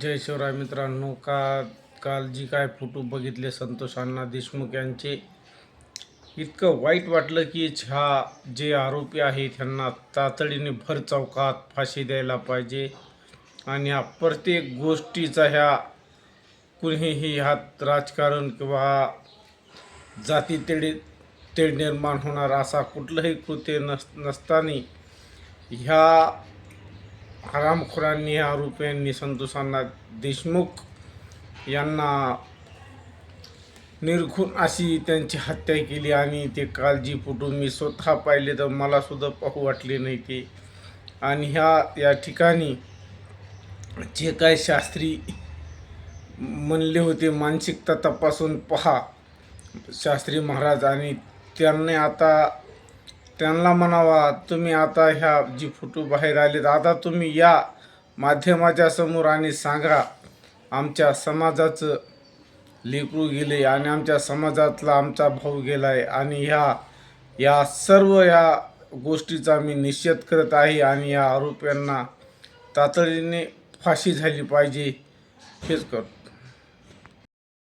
जय शिवराय मित्रांनो का काल जी काय फोटो बघितले संतोष अण्णा देशमुख यांचे इतकं वाईट वाटलं की ह्या जे आरोपी आहेत त्यांना तातडीने भर चौकात फाशी द्यायला पाहिजे. आणि ह्या प्रत्येक गोष्टीचा ह्या कुणीही ह्यात राजकारण किंवा जाती तेढे तेढ निर्माण होणार असा कुठलंही कृत्य नस नसताना ह्या हरामखोरांनी या आरोपींनी संतोषांना देशमुख यांना निर्घुण अशी त्यांची हत्या केली आणि ते काळजी फुटून मी स्वतः पाहिले तर मला सुद्धा पाहू वाटले नाही ते. आणि ह्या या ठिकाणी जे काय शास्त्री म्हणले होते मानसिकता तपासून पहा. शास्त्री महाराज आणि त्यांनी आता त्यांना म्हणावा तुम्ही आता ह्या जी फोटो बाहेर आलेत आता तुम्ही या माध्यमाच्या समोर आणि सांगा आमच्या समाजाचं लेकरू गेले आणि आमच्या समाजातला आमचा भाऊ आहे आणि ह्या या सर्व या गोष्टीचा मी निषेध करत आहे आणि या आरोप्यांना तातडीने फाशी झाली पाहिजे हेच करतो.